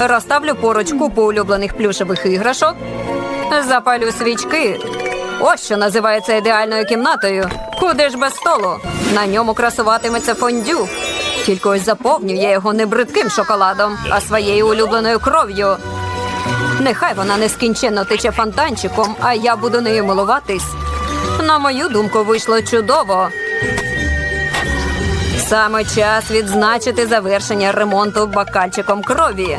Розставлю поруч купу улюблених плюшевих іграшок. Запалю свічки. Ось що називається ідеальною кімнатою. Куди ж без столу? На ньому красуватиметься фондю. Тільки ось заповню я його не бридким шоколадом, а своєю улюбленою кров'ю. Нехай вона нескінченно тече фонтанчиком, а я буду нею милуватись. На мою думку, вийшло чудово. Саме час відзначити завершення ремонту бокальчиком крові.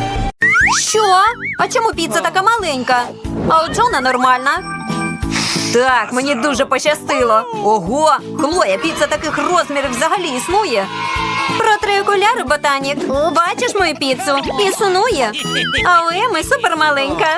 Що? А чому піца така маленька? А у Джона нормальна. Так, мені дуже пощастило. Ого, Хлоя, піца таких розмірів взагалі існує. Протри окуляри, ботанік. Бачиш мою піцу? Існує. А у Еми супермаленька.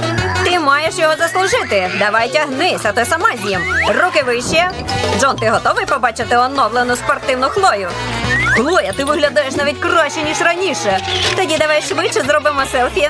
Ти маєш його заслужити. Давай тягнись, а то сама з'їм. Руки вище. Джон, ти готовий побачити оновлену спортивну Хлою? Хлоя, ти виглядаєш навіть краще, ніж раніше. Тоді давай швидше зробимо селфі.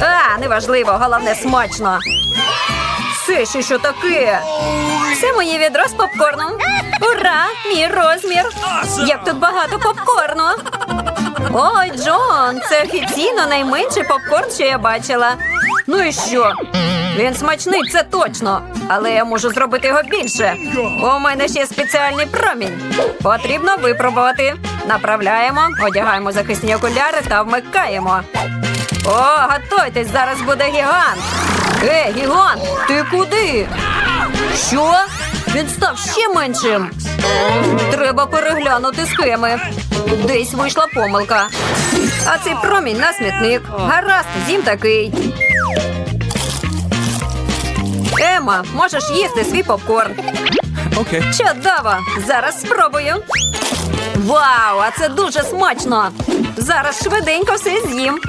А, неважливо, головне смачно. Це ще що таке? Це моє відро з попкорном. Ура! Мій розмір! Як тут багато попкорну! Ой, Джон, це офіційно найменший попкорн, що я бачила. Ну і що? Він смачний, це точно. Але я можу зробити його більше. У мене ще спеціальний промінь. Потрібно випробувати. Направляємо, одягаємо захисні окуляри та вмикаємо. О, готуйтесь, зараз буде гігант. Ей, гігант, ти куди? Що? Він став ще меншим. Треба переглянути схеми. Десь вийшла помилка. А цей промінь на смітник. Гаразд, зім такий. Ема, можеш їсти свій попкорн. Okay. Чудово! Зараз спробую. Вау, а це дуже смачно! Зараз швиденько все з'їм.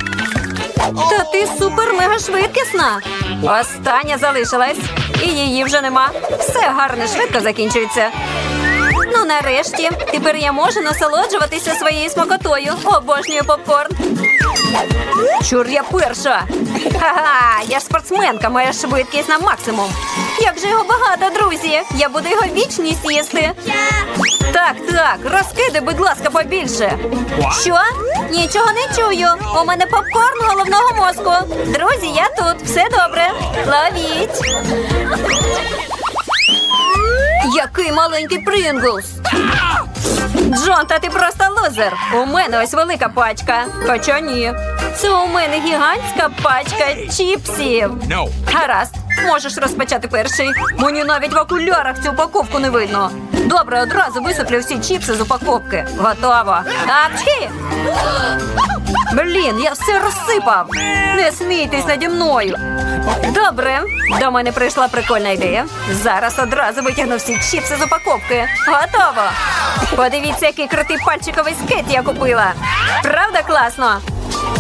Та ти супер-мега швидкісна. Остання залишилась, і її вже нема. Все гарно, швидко закінчується. Ну, нарешті, тепер я можу насолоджуватися своєю смакотою. Обожнюю попкорн. Чур я перша. Ха-ха, я спортсменка, моя швидкість на максимум. Як же його багато, друзі! Я буду його вічність їсти. Так, так, розкидай, будь ласка, побільше. Що? Нічого не чую. У мене попкорн головного мозку. Друзі, я тут. Все добре. Ловіть. Який маленький Принглс. Джон, та ти просто лузер. У мене ось велика пачка. Хоча ні. Це у мене гігантська пачка чіпсів. No. Гаразд, можеш розпочати перший. Мені навіть в окулярах цю упаковку не видно. Добре, одразу висиплю всі чіпси з упаковки. Готово. Апчхі! Блін, я все розсипав. Не смійтесь наді мною. Добре, до мене прийшла прикольна ідея. Зараз одразу витягну всі чіпси з упаковки. Готово. Подивіться, який крутий пальчиковий скейт я купила. Правда класно?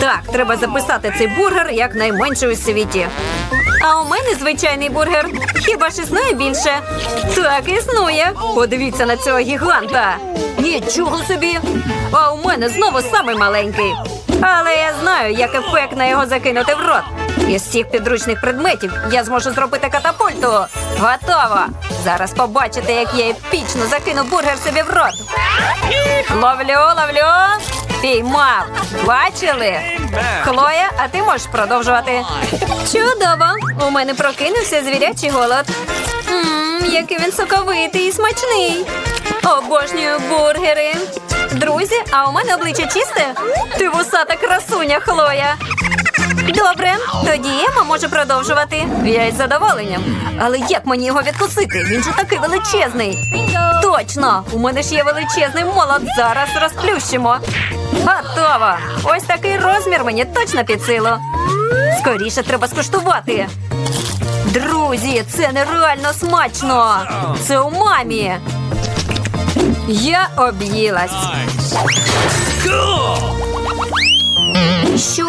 Так, треба записати цей бургер як найменший у світі. А у мене звичайний бургер. Хіба ж існує більше? Так, існує. Подивіться на цього гіганта. Нічого собі. А у мене знову самий маленький. Але я знаю, як ефектно його закинути в рот. Із всіх підручних предметів я зможу зробити катапульту. Готово. Зараз побачите, як я епічно закину бургер собі в рот. Ловлю, ловлю. Піймав. Бачили? Хлоя, а ти можеш продовжувати. Чудово! У мене прокинувся звірячий голод. Ммм, який він соковитий і смачний. Обожнюю бургери. Друзі, а у мене обличчя чисте? Ти вусата красуня, Хлоя. Добре, тоді Ема може продовжувати. Я із задоволенням. Але як мені його відкусити? Він же такий величезний. Точно! У мене ж є величезний молот. Зараз розплющимо. Готово! Ось такий розмір мені точно під силу. Скоріше треба скуштувати. Друзі, це нереально смачно. Це у мамі. Я об'їлась. Що?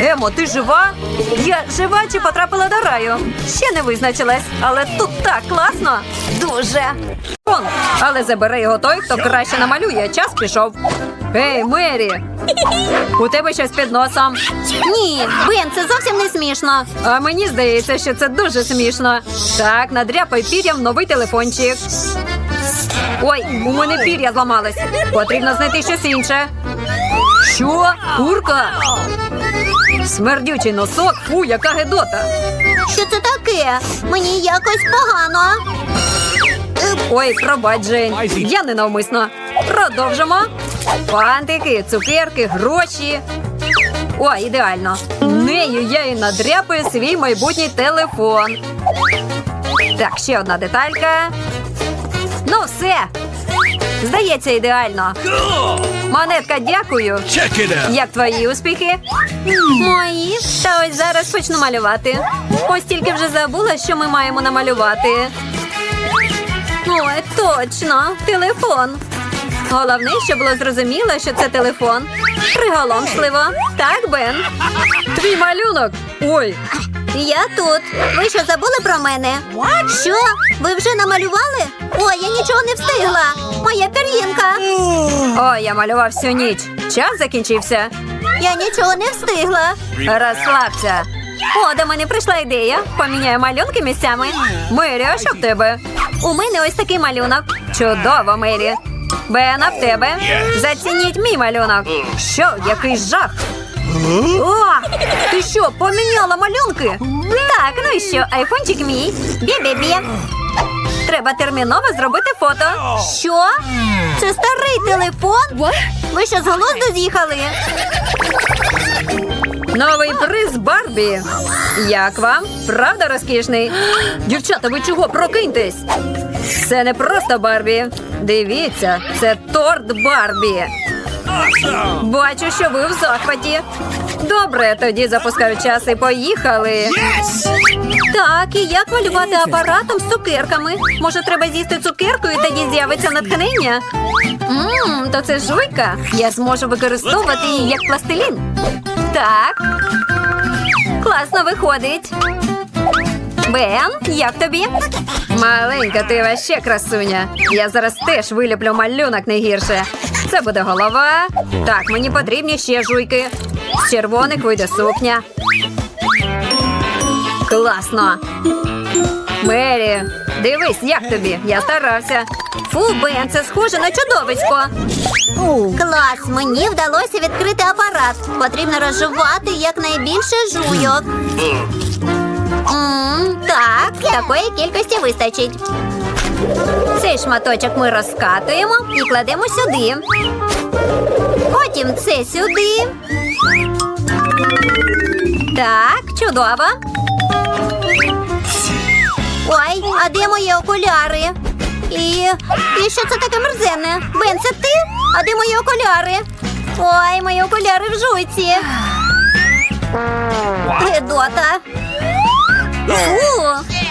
Емо, ти жива? Я жива чи потрапила до раю? Ще не визначилась, але тут так класно. Дуже. Он, але забере його той, хто краще намалює. Час пішов. Ей, Мері! У тебе щось під носом. Ні, Бен, це зовсім не смішно. А мені здається, що це дуже смішно. Так, надряпай пір'ям новий телефончик. Ой, у мене пір'я зламалось. Потрібно знайти щось інше. Що? Курка? Смердючий носок, фу, яка гедота. Що це таке? Мені якось погано. Ой, пробач, Жень. Я ненавмисно. Продовжимо. Фантики, цукерки, гроші. О, ідеально. Нею я і надряпаю свій майбутній телефон. Так, ще одна деталька. Ну, все. Здається, ідеально. Монетка, дякую. Out. Як твої успіхи? Мої. Та ось зараз почну малювати. Ось тільки вже забула, що ми маємо намалювати. Ой, точно, телефон. Головне, щоб було зрозуміло, що це телефон. Приголомшливо. Так, Бен. Твій малюнок. Ой, Я тут. Ви що забули про мене? Що? Ви вже намалювали? Ой, я нічого не встигла. Моя пір'їнка. ой, я малював всю ніч. Час закінчився. Я нічого не встигла. Розслабся. О, до мене прийшла ідея. Поміняю малюнки місцями. Мері, а що в тебе? У мене ось такий малюнок. Чудово, Мері. Бена, в тебе. Зацініть мій малюнок. Що, який жах? О, ти що, поміняла малюнки? Так, ну і що, айфончик мій. Бі-бі-бі. Треба терміново зробити фото. Що? Це старий телефон? Ви що з глузду з'їхали? Новий приз Барбі. Як вам? Правда розкішний? Дівчата, ви чого прокиньтесь? Це не просто Барбі. Дивіться, це торт Барбі. Бачу, що ви в захваті. Добре, тоді запускаю час і поїхали. Так, і як малювати апаратом з цукерками? Може, треба з'їсти цукерку і тоді з'явиться натхнення? Ммм, то це жуйка. Я зможу використовувати її як пластилін. Так. Класно виходить. Бен, як тобі? Маленька, ти ваще красуня. Я зараз теж виліплю малюнок не гірше. Це буде голова. Так, мені потрібні ще жуйки. З червоних вийде сукня. Класно. Мері, дивись, як тобі. Я старався. Фу, Бен, це схоже на чудовисько. Клас, мені вдалося відкрити апарат. Потрібно розжувати якнайбільше жуйок. М, так, такої кількості вистачить. Цей шматочок ми розкатуємо і кладемо сюди. Потім це сюди. Так, чудово. Ой, а де мої окуляри? І, і що це таке мерзенне? Бен, це ти? А де мої окуляри? Ой, мої окуляри в жуйці. Гедота. Фу.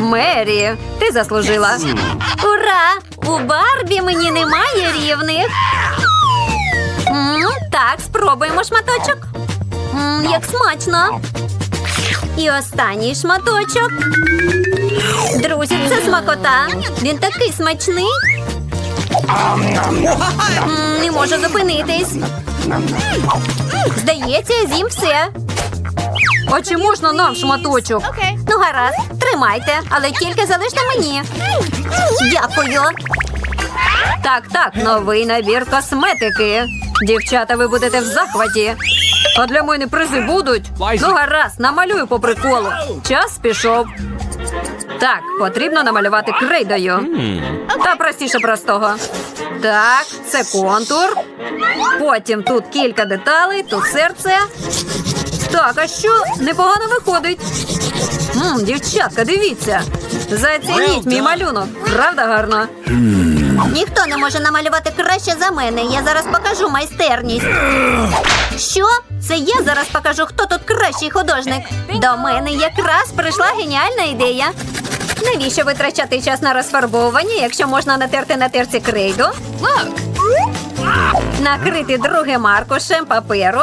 Мері, ти заслужила. Ура! У Барбі мені немає рівних. Так, спробуємо шматочок. Як смачно. І останній шматочок. Друзі, це смакота. Він такий смачний. Не можу зупинитись. Здається, я з'їм все. А чи можна нам шматочок? Ну, гаразд, тримайте, але тільки залиште мені. Дякую. Так, так, новий набір косметики. Дівчата, ви будете в захваті. А для мене призи будуть. Ну, гаразд, намалюю по приколу. Час пішов. Так, потрібно намалювати крейдою. Та простіше простого. Так, це контур. Потім тут кілька деталей, тут серце. Так, а що? Непогано виходить. Мм, дівчатка, дивіться. Зацініть мій малюнок. Правда гарно? Ніхто не може намалювати краще за мене. Я зараз покажу майстерність. Що? Це я зараз покажу, хто тут кращий художник. До мене якраз прийшла геніальна ідея. Навіщо витрачати час на розфарбовування, якщо можна натерти на терці крейду? Накрити другим аркушем паперу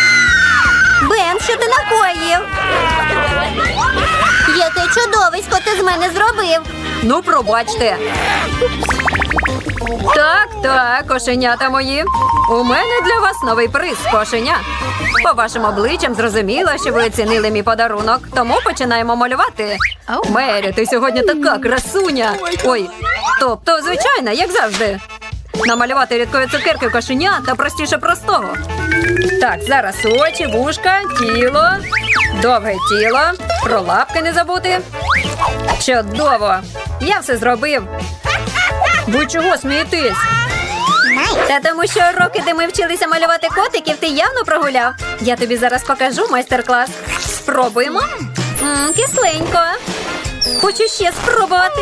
Бен, що ти накоїв? Яке чудовисько ти з мене зробив. Ну, пробачте. Так, так, кошенята мої. У мене для вас новий приз, кошеня. По вашим обличчям зрозуміло, що ви оцінили мій подарунок, тому починаємо малювати. Мері, ти сьогодні така красуня. Ой, тобто, звичайно, як завжди. Намалювати рідкою цукерки кошеня та простіше простого. Так, зараз очі, вушка, тіло, довге тіло, про лапки не забути. Чудово! Я все зробив. Ви чого смієтесь? Та тому що роки, де ми вчилися малювати котиків, ти явно прогуляв. Я тобі зараз покажу майстер-клас. Спробуємо. М, кисленько. Хочу ще спробувати.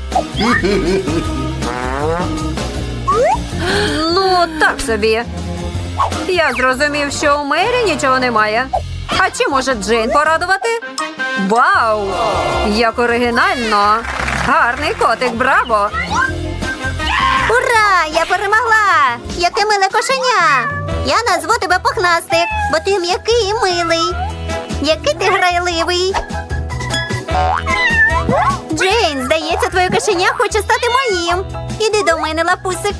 Ну, так собі. Я зрозумів, що у Мері нічого немає. А чи може Джейн порадувати? Вау! Як оригінально! Гарний котик, браво! Ура! Я перемогла! Яке миле кошеня! Я назву тебе пухнастик, бо ти м'який і милий. Який ти грайливий. Джейн, здається, твоє кошеня хоче стати моїм. Іди до мене, лапусик.